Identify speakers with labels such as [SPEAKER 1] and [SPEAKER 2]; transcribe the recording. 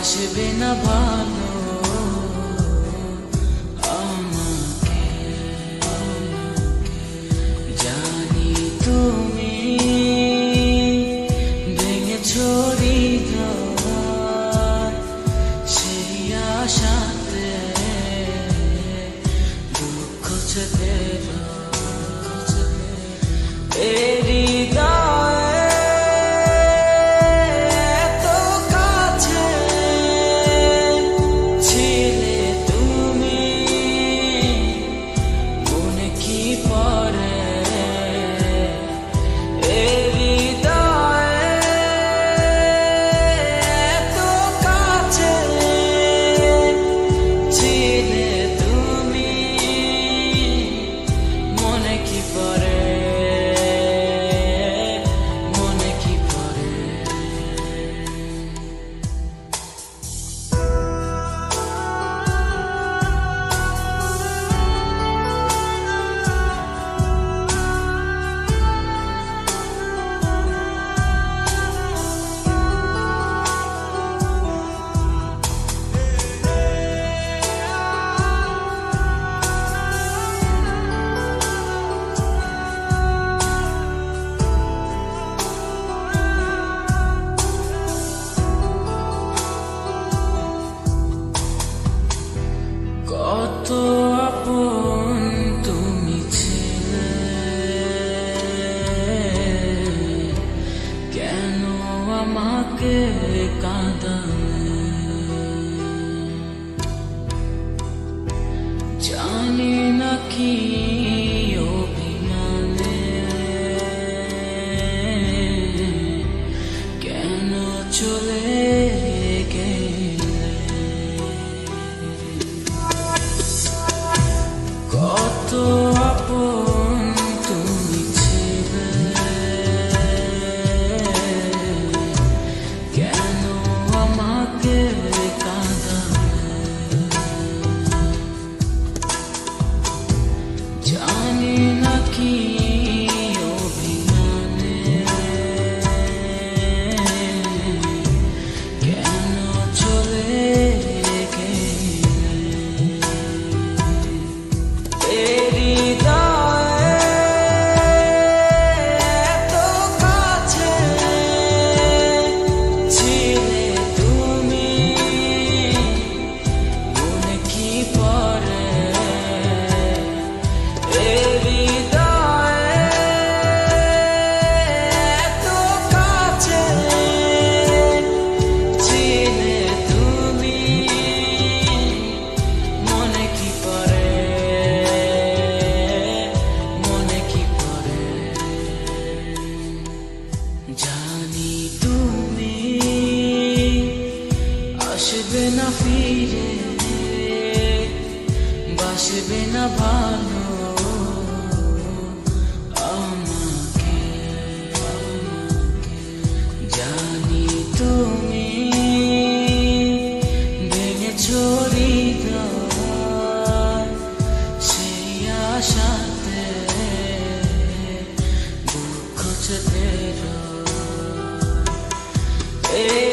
[SPEAKER 1] আসবে না ভালো। जाने न की না ফিরে, বাসবে না ভালো আমাকে জানি তুমি ভেঙে ছড়ি সেই আশাতে দুঃখ চেতে Hey